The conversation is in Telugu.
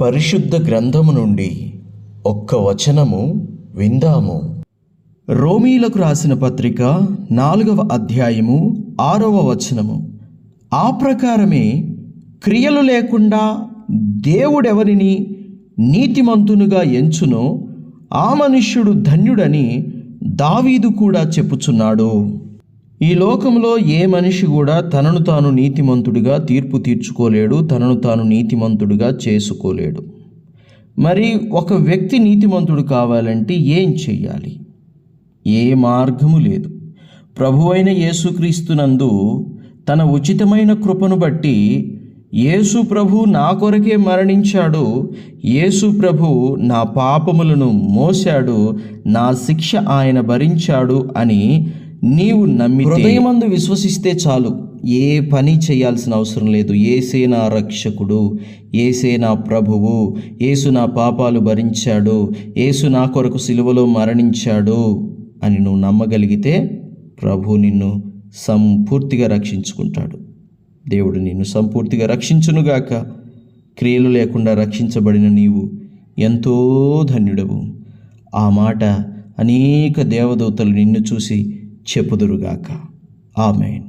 పరిశుద్ధ గ్రంథము నుండి ఒక్క వచనము విందాము. రోమీలకు రాసిన పత్రిక నాలుగవ అధ్యాయము ఆరవ వచనము. ఆ ప్రకారమే క్రియలు లేకుండా దేవుడెవరిని నీతిమంతునిగా ఎంచునో ఆ మనుష్యుడు ధన్యుడని దావీదు కూడా చెప్పుచున్నాడు. ఈ లోకంలో ఏ మనిషి కూడా తనను తాను నీతిమంతుడిగా తీర్పు తీర్చుకోలేడు తనను తాను నీతిమంతుడిగా చేసుకోలేడు. మరి ఒక వ్యక్తి నీతిమంతుడు కావాలంటే ఏం చెయ్యాలి? ఏ మార్గము లేదు. ప్రభువైన యేసుక్రీస్తునందు తన ఉచితమైన కృపను బట్టి యేసు ప్రభు నా కొరకే మరణించాడు యేసు ప్రభు నా పాపములను మోశాడు నా శిక్ష ఆయన భరించాడు అని నీవు నమ్మి హృదయమందు విశ్వసిస్తే చాలు. ఏ పని చేయాల్సిన అవసరం లేదు. ఏసే నా రక్షకుడు ఏసే నా ప్రభువు ఏసు నా పాపాలు భరించాడు ఏసు నా కొరకు సిలువలో మరణించాడు అని నువ్వు నమ్మగలిగితే ప్రభు నిన్ను సంపూర్తిగా రక్షించుకుంటాడు. దేవుడు నిన్ను సంపూర్తిగా రక్షించునుగాక. క్రియలు లేకుండా రక్షించబడిన నీవు ఎంతో ధన్యుడవు. ఆ మాట అనేక దేవదూతలు నిన్ను చూసి చెప్పుదురుగాక. ఆమెన్.